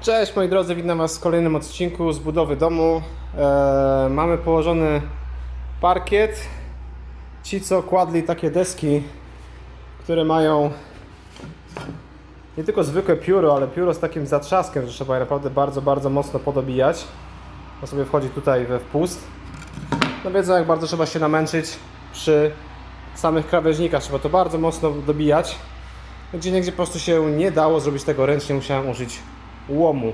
Cześć moi drodzy, witam Was w kolejnym odcinku z budowy domu. Eee, mamy położony parkiet. Ci co kładli takie deski, które mają nie tylko zwykłe pióro, ale pióro z takim zatrzaskiem, że trzeba je naprawdę bardzo, bardzo mocno podobijać. To sobie wchodzi tutaj we wpust. No wiedzą jak bardzo trzeba się namęczyć przy samych krawężnikach. Trzeba to bardzo mocno dobijać. Gdzie niegdzie po prostu się nie dało zrobić tego ręcznie, musiałem użyć łomu.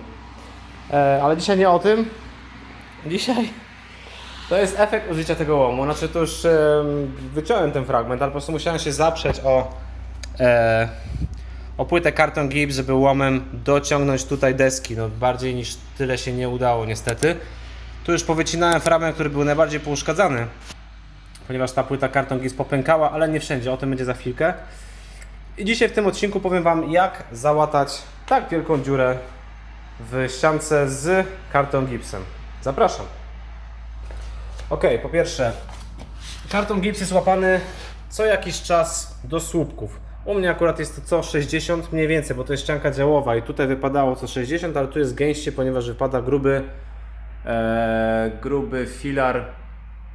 E, ale dzisiaj nie o tym. Dzisiaj to jest efekt użycia tego łomu. Znaczy to już em, wyciąłem ten fragment, ale po prostu musiałem się zaprzeć o, e, o płytę karton gips, żeby łomem dociągnąć tutaj deski. No, bardziej niż tyle się nie udało niestety. Tu już powycinałem fragment, który był najbardziej pouszkadzany, ponieważ ta płyta karton gips popękała, ale nie wszędzie. O tym będzie za chwilkę. I dzisiaj w tym odcinku powiem Wam, jak załatać tak wielką dziurę w ściance z karton gipsem. Zapraszam. Ok, po pierwsze, karton gips jest łapany co jakiś czas do słupków. U mnie akurat jest to co 60 mniej więcej, bo to jest ścianka działowa i tutaj wypadało co 60, ale tu jest gęście, ponieważ wypada gruby, e, gruby filar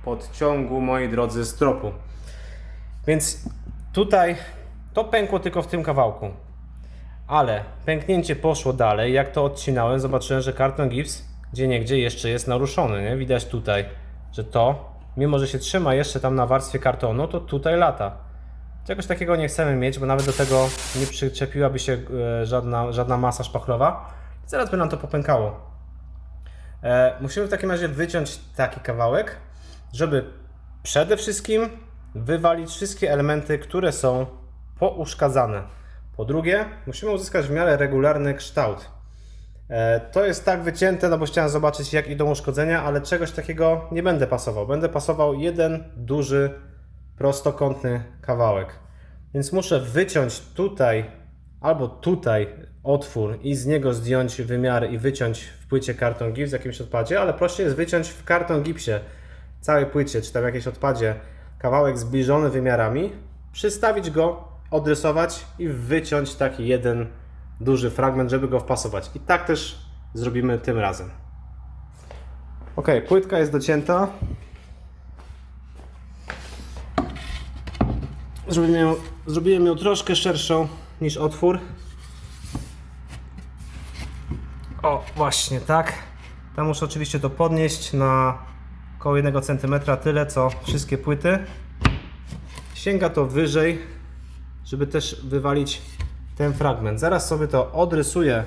podciągu, moi drodzy, stropu. Więc tutaj to pękło tylko w tym kawałku. Ale pęknięcie poszło dalej. Jak to odcinałem, zobaczyłem, że karton gips gdzie niegdzie jeszcze jest naruszony. Nie? Widać tutaj, że to, mimo że się trzyma jeszcze tam na warstwie kartonu, to tutaj lata. Czegoś takiego nie chcemy mieć, bo nawet do tego nie przyczepiłaby się e, żadna, żadna masa szpachlowa. Zaraz by nam to popękało. E, musimy w takim razie wyciąć taki kawałek, żeby przede wszystkim wywalić wszystkie elementy, które są pouszkadzane. Po drugie, musimy uzyskać w miarę regularny kształt. E, To jest tak wycięte, no bo chciałem zobaczyć jak idą uszkodzenia, ale czegoś takiego nie będę pasował. Będę pasował jeden duży, prostokątny kawałek. Więc muszę wyciąć tutaj albo tutaj otwór i z niego zdjąć wymiary i wyciąć w płycie karton gips w jakimś odpadzie, ale prościej jest wyciąć w karton gipsie całej płycie, czy tam jakieś odpadzie kawałek zbliżony wymiarami, przystawić go, odrysować i wyciąć taki jeden duży fragment, żeby go wpasować. I tak też zrobimy tym razem. Ok, płytka jest docięta. Zrobiłem ją, zrobiłem ją troszkę szerszą niż otwór. O, właśnie tak. Tam muszę oczywiście to podnieść na około 1 cm, tyle co wszystkie płyty. Sięga to wyżej, żeby też wywalić ten fragment. Zaraz sobie to odrysuję.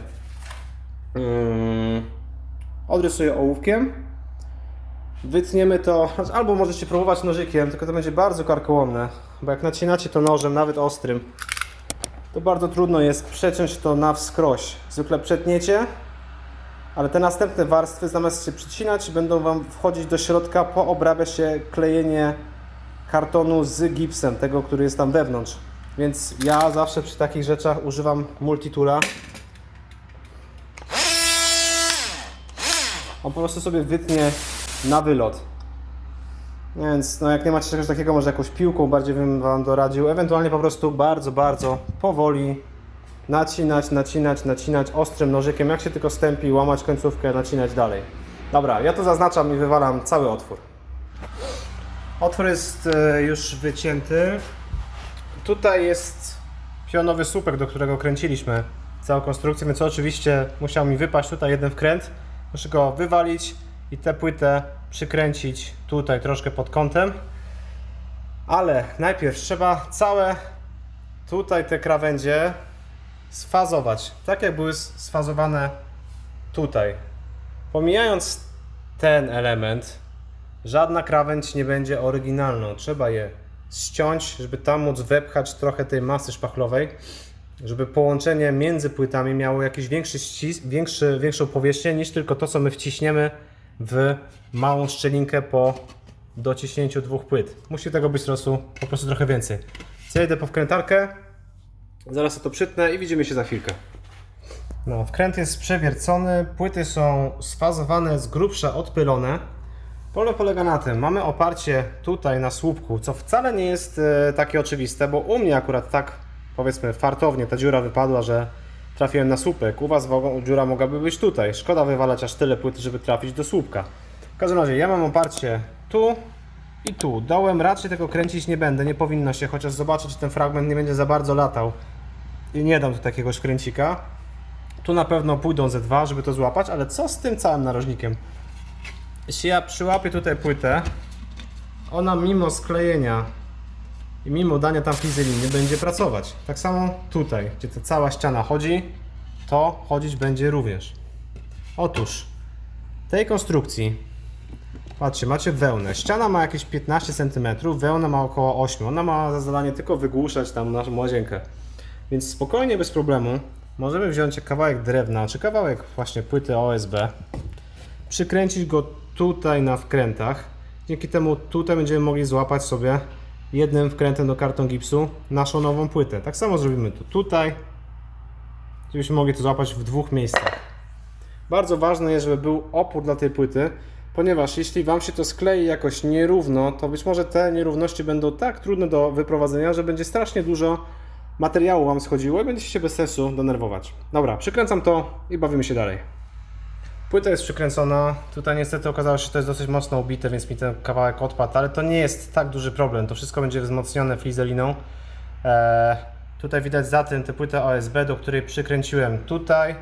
Yy, odrysuję ołówkiem. Wytniemy to, albo możecie próbować nożykiem, tylko to będzie bardzo karkołomne, bo jak nacinacie to nożem, nawet ostrym, to bardzo trudno jest przeciąć to na wskroś. Zwykle przetniecie, ale te następne warstwy zamiast się przycinać będą Wam wchodzić do środka, poobrabia się klejenie kartonu z gipsem, tego, który jest tam wewnątrz. Więc ja zawsze przy takich rzeczach używam multitula. On po prostu sobie wytnie na wylot. Więc no jak nie macie czegoś takiego, może jakąś piłką bardziej bym Wam doradził. Ewentualnie po prostu bardzo, bardzo powoli nacinać, nacinać, nacinać ostrym nożykiem, jak się tylko stępi, łamać końcówkę, nacinać dalej. Dobra, ja to zaznaczam i wywalam cały otwór. Otwór jest e, już wycięty. Tutaj jest pionowy słupek, do którego kręciliśmy całą konstrukcję, więc oczywiście musiał mi wypaść tutaj jeden wkręt. Muszę go wywalić i tę płytę przykręcić tutaj troszkę pod kątem. Ale najpierw trzeba całe tutaj te krawędzie sfazować, tak jak były sfazowane tutaj. Pomijając ten element, żadna krawędź nie będzie oryginalną. Trzeba je ściąć, żeby tam móc wepchać trochę tej masy szpachlowej, żeby połączenie między płytami miało jakiś większy ścis, większy, większą powierzchnię niż tylko to, co my wciśniemy w małą szczelinkę po dociśnięciu dwóch płyt. Musi tego być prostu, po prostu trochę więcej. Idę po wkrętarkę, zaraz to przytnę i widzimy się za chwilkę. No, wkręt jest przewiercony, płyty są sfazowane z grubsza odpylone. Pole polega na tym, mamy oparcie tutaj na słupku, co wcale nie jest e, takie oczywiste, bo u mnie akurat tak powiedzmy fartownie ta dziura wypadła, że trafiłem na słupek. U Was dziura mogłaby być tutaj. Szkoda wywalać aż tyle płyty, żeby trafić do słupka. W każdym razie ja mam oparcie tu i tu. Dołem raczej tego kręcić nie będę, nie powinno się, chociaż zobaczę, czy ten fragment nie będzie za bardzo latał. I nie dam tu takiego szkręcika. Tu na pewno pójdą ze dwa, żeby to złapać, ale co z tym całym narożnikiem? Jeśli ja przyłapię tutaj płytę, ona mimo sklejenia i mimo dania tam fizeliny będzie pracować. Tak samo tutaj, gdzie ta cała ściana chodzi, to chodzić będzie również. Otóż tej konstrukcji, patrzcie, macie wełnę. Ściana ma jakieś 15 cm, wełna ma około 8. Ona ma za zadanie tylko wygłuszać tam naszą łazienkę. Więc spokojnie, bez problemu, możemy wziąć kawałek drewna, czy kawałek właśnie płyty OSB, przykręcić go tutaj na wkrętach. Dzięki temu tutaj będziemy mogli złapać sobie jednym wkrętem do karton gipsu naszą nową płytę. Tak samo zrobimy to tutaj, żebyśmy mogli to złapać w dwóch miejscach. Bardzo ważne jest, żeby był opór dla tej płyty, ponieważ jeśli Wam się to sklei jakoś nierówno, to być może te nierówności będą tak trudne do wyprowadzenia, że będzie strasznie dużo materiału Wam schodziło i będziecie się bez sensu denerwować. Dobra, przykręcam to i bawimy się dalej. Płyta jest przykręcona. Tutaj niestety okazało się, że to jest dosyć mocno ubite, więc mi ten kawałek odpadł, ale to nie jest tak duży problem. To wszystko będzie wzmocnione flizeliną. Eee, tutaj widać za tym tę płytę OSB, do której przykręciłem tutaj.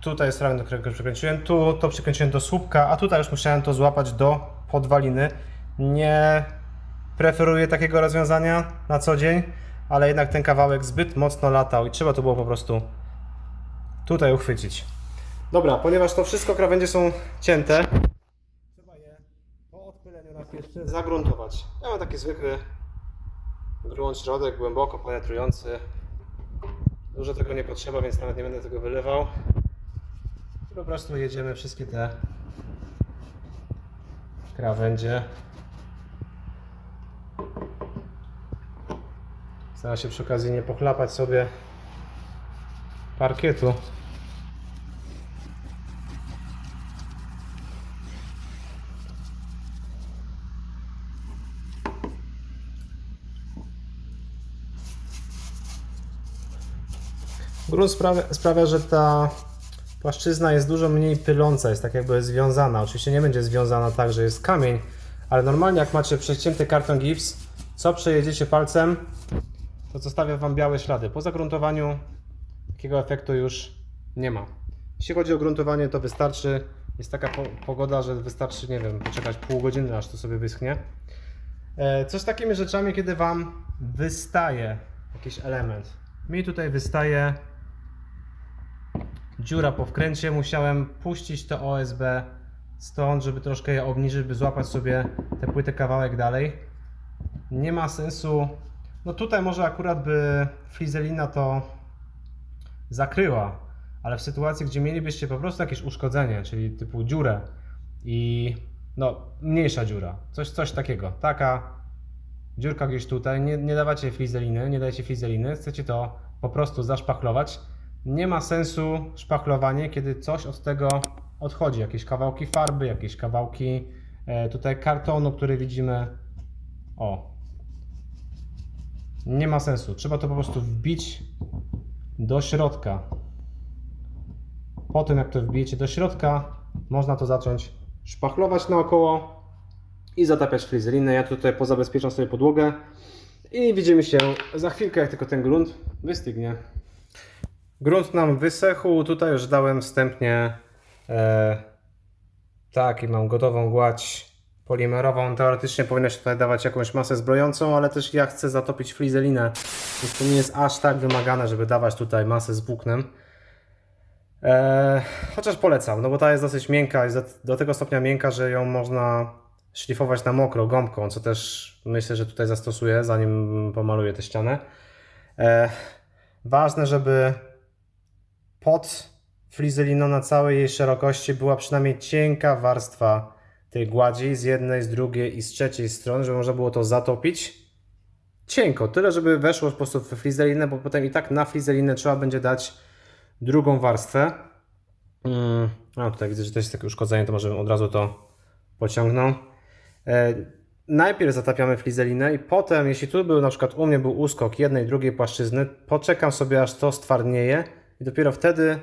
Tutaj jest fragment, do którego przykręciłem. Tu to przykręciłem do słupka, a tutaj już musiałem to złapać do podwaliny. Nie preferuję takiego rozwiązania na co dzień, ale jednak ten kawałek zbyt mocno latał i trzeba to było po prostu tutaj uchwycić. Dobra, ponieważ to wszystko krawędzie są cięte, trzeba je po odpyleniu raz jeszcze zagruntować. Ja mam taki zwykły grunt środek, głęboko penetrujący. Dużo tego nie potrzeba, więc nawet nie będę tego wylewał. I po prostu jedziemy wszystkie te krawędzie. Staram się przy okazji nie pochlapać sobie parkietu. Grunt sprawia, sprawia, że ta płaszczyzna jest dużo mniej pyląca, jest tak jakby związana. Oczywiście nie będzie związana tak, że jest kamień, ale normalnie jak macie przecięty karton gips, co przejedziecie palcem, to zostawia Wam białe ślady. Po zagruntowaniu takiego efektu już nie ma. Jeśli chodzi o gruntowanie, to wystarczy, jest taka po pogoda, że wystarczy, nie wiem, poczekać pół godziny, aż to sobie wyschnie. E, Co z takimi rzeczami, kiedy Wam wystaje jakiś element? Mi tutaj wystaje dziura po wkręcie. Musiałem puścić to OSB stąd, żeby troszkę je obniżyć, by złapać sobie tę płytę kawałek dalej. Nie ma sensu. No tutaj może akurat by frizelina to zakryła, ale w sytuacji, gdzie mielibyście po prostu jakieś uszkodzenie, czyli typu dziurę i no mniejsza dziura, coś, coś takiego, taka dziurka gdzieś tutaj, nie, nie dawacie frizeliny, nie dajecie frizeliny, chcecie to po prostu zaszpachlować. Nie ma sensu szpachlowanie, kiedy coś od tego odchodzi, jakieś kawałki farby, jakieś kawałki e, tutaj kartonu, który widzimy. O. Nie ma sensu. Trzeba to po prostu wbić do środka. Po tym jak to wbijecie do środka, można to zacząć szpachlować naokoło i zatapiać frizelinę. Ja tutaj pozabezpieczam sobie podłogę i widzimy się za chwilkę, jak tylko ten grunt wystygnie. Grunt nam wysechł. Tutaj już dałem wstępnie e, tak i mam gotową gładź polimerową. Teoretycznie powinno się tutaj dawać jakąś masę zbrojącą, ale też ja chcę zatopić frizelinę, więc to nie jest aż tak wymagane, żeby dawać tutaj masę z włóknem. E, chociaż polecam, no bo ta jest dosyć miękka, jest do, do tego stopnia miękka, że ją można szlifować na mokro gąbką, co też myślę, że tutaj zastosuję, zanim pomaluję tę ścianę. E, ważne, żeby pod frizeliną na całej jej szerokości była przynajmniej cienka warstwa tej gładzi z jednej, z drugiej i z trzeciej strony, żeby można było to zatopić. Cienko, tyle żeby weszło po prostu w frizelinę, bo potem i tak na frizelinę trzeba będzie dać drugą warstwę. Mm, a tutaj widzę, że to jest takie uszkodzenie, to może bym od razu to pociągnął. E, najpierw zatapiamy frizelinę i potem, jeśli tu był na przykład u mnie był uskok jednej, drugiej płaszczyzny, poczekam sobie aż to stwardnieje i dopiero wtedy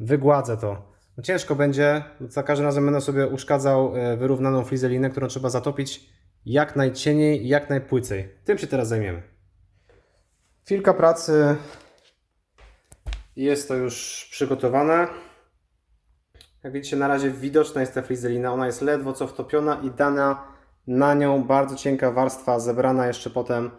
wygładzę to. No ciężko będzie, za każdym razem będę sobie uszkadzał e, wyrównaną frizelinę, którą trzeba zatopić jak najcieniej jak najpłycej. Tym się teraz zajmiemy. Chwilka pracy jest to już przygotowane. Jak widzicie, na razie widoczna jest ta frizelina. Ona jest ledwo co wtopiona i dana na nią bardzo cienka warstwa zebrana jeszcze potem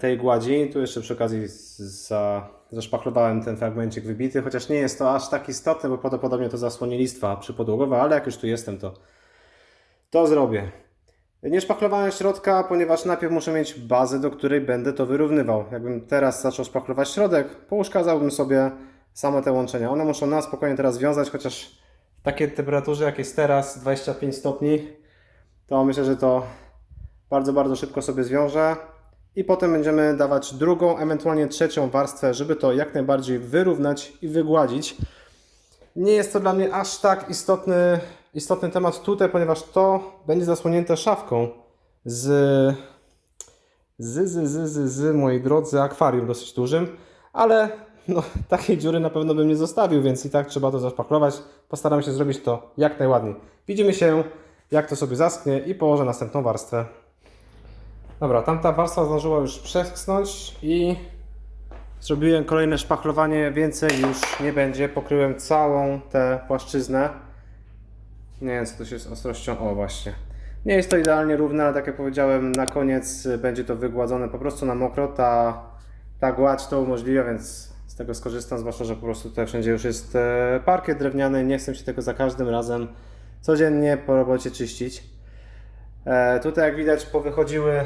tej gładzi. Tu jeszcze przy okazji za, zaszpachlowałem ten fragmencik wybity, chociaż nie jest to aż tak istotne, bo prawdopodobnie to zasłoni listwa przypodłogowe, ale jak już tu jestem, to, to zrobię. Nie szpachlowałem środka, ponieważ najpierw muszę mieć bazę, do której będę to wyrównywał. Jakbym teraz zaczął szpachlować środek, pouszkadzałbym sobie same te łączenia. One muszą na spokojnie teraz wiązać, chociaż w takiej temperaturze jak jest teraz, 25 stopni, to myślę, że to bardzo, bardzo szybko sobie zwiąże. I potem będziemy dawać drugą, ewentualnie trzecią warstwę, żeby to jak najbardziej wyrównać i wygładzić. Nie jest to dla mnie aż tak istotny, istotny temat tutaj, ponieważ to będzie zasłonięte szafką z, z, z, z, z, z moi drodzy, akwarium dosyć dużym, ale no, takiej dziury na pewno bym nie zostawił, więc i tak trzeba to zaszpachlować. Postaram się zrobić to jak najładniej. Widzimy się, jak to sobie zaschnie i położę następną warstwę. Dobra, tamta warstwa zdążyła już przeschnąć i Zrobiłem kolejne szpachlowanie, więcej już nie będzie. Pokryłem całą tę płaszczyznę. Nie wiem, co tu się z ostrością. O, właśnie. Nie jest to idealnie równe, ale tak jak powiedziałem, na koniec będzie to wygładzone po prostu na mokro. Ta, ta gładź to umożliwia, więc z tego skorzystam, zwłaszcza, że po prostu tutaj wszędzie już jest e, parkiet drewniany. Nie chcę się tego za każdym razem codziennie po robocie czyścić. E, tutaj, jak widać, powychodziły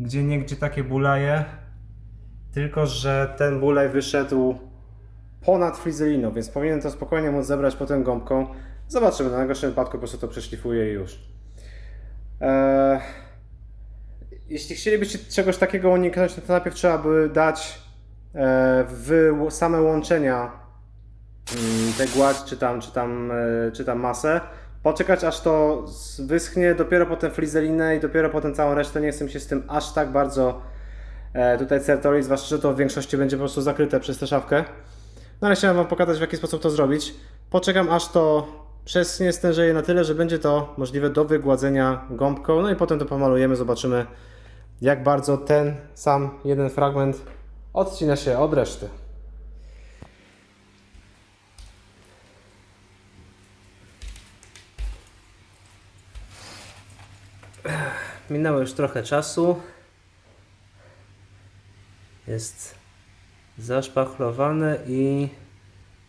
gdzie niegdzie takie bulaje. Tylko, że ten bulej wyszedł ponad frizeliną, więc powinien to spokojnie móc zebrać potem gąbką. Zobaczymy, na najgorszym wypadku po prostu to przeszlifuję i już. Eee, jeśli chcielibyście czegoś takiego uniknąć, to najpierw trzeba by dać e, w same łączenia mm, tę gładź, czy tam, czy tam, e, czy tam masę. Poczekać aż to wyschnie, dopiero potem frizelinę i dopiero potem całą resztę. Nie chcę się z tym aż tak bardzo e, tutaj certoli, zwłaszcza, że to w większości będzie po prostu zakryte przez tę szafkę. No ale chciałem Wam pokazać w jaki sposób to zrobić. Poczekam aż to przeschnie, stężeje na tyle, że będzie to możliwe do wygładzenia gąbką. No i potem to pomalujemy, zobaczymy jak bardzo ten sam jeden fragment odcina się od reszty. Minęło już trochę czasu. Jest zaszpachlowane i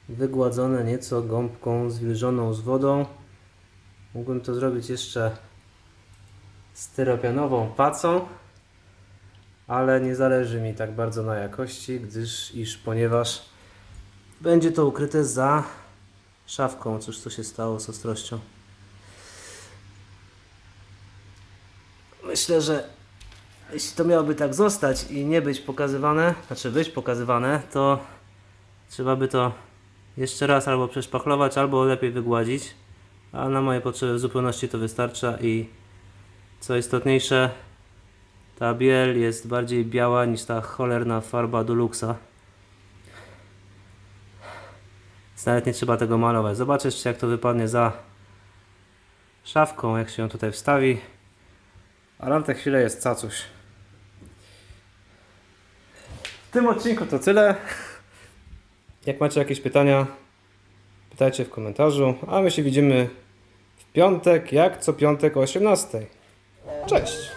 wygładzone nieco gąbką zwilżoną z wodą. Mógłbym to zrobić jeszcze styropianową pacą, ale nie zależy mi tak bardzo na jakości, gdyż iż ponieważ będzie to ukryte za szafką. Cóż to się stało z ostrością? Myślę, że jeśli to miałoby tak zostać i nie być pokazywane, znaczy być pokazywane, to trzeba by to jeszcze raz albo przeszpachlować, albo lepiej wygładzić. A na moje potrzeby w zupełności to wystarcza i co istotniejsze, ta biel jest bardziej biała niż ta cholerna farba Duluxa. Więc nawet nie trzeba tego malować. Zobaczę jeszcze jak to wypadnie za szafką, jak się ją tutaj wstawi. A na chwilę jest cacuś. W tym odcinku to tyle. Jak macie jakieś pytania, pytajcie w komentarzu. A my się widzimy w piątek, jak co piątek o 18. Cześć!